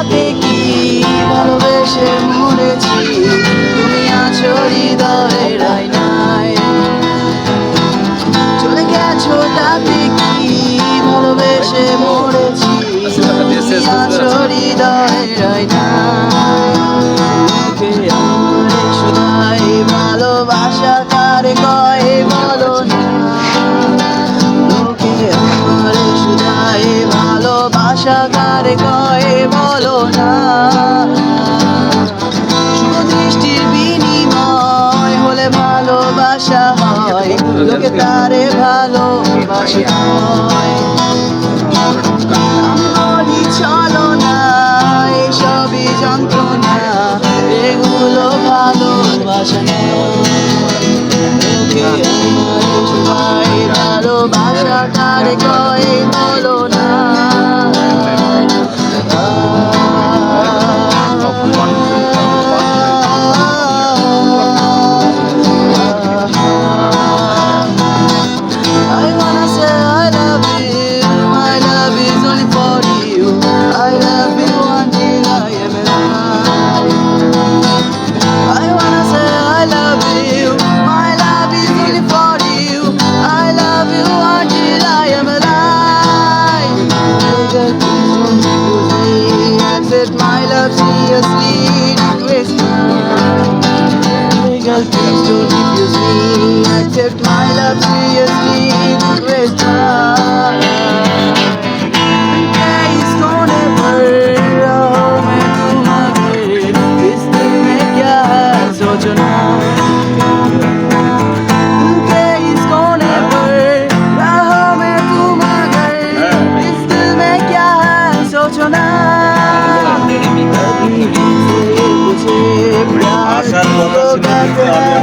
হারাতে কি ভালোবেসে মরেছি? তুমি আছো হৃদয়ের আয়নায় চলে গেছো তাতে কি ভালোবেসে মরেছি? তুমি আছো হৃদয়ের বলো না। দৃষ্টির বিনিময় হলে ভালোবাসা হয়। লোকে তারে ভালোবাসে চলো না, এসবই যন্ত্রণা। এগুলো ভালোবাসা লোকে ভালোবাসা তার কয় obviously requested. Legal things don't I accept my love seriously.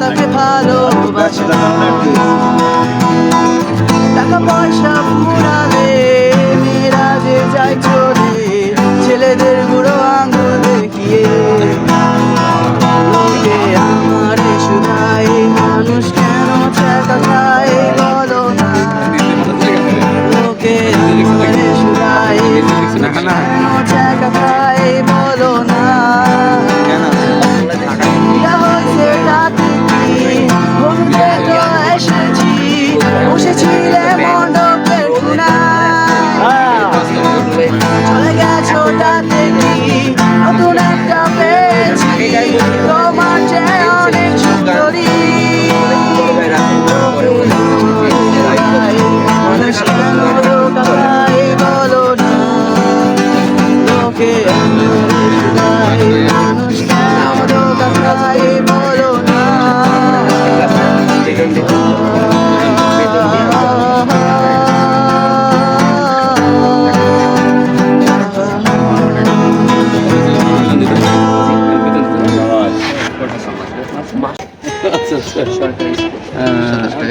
তাকে ভালোবাসলাম টাকা পয়সা ফুরালে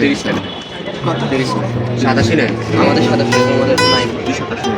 তিরিশ তিরিশ সাতাশি নেয়। আমাদের সাতাশি তোমাদের নাই। সাতাশি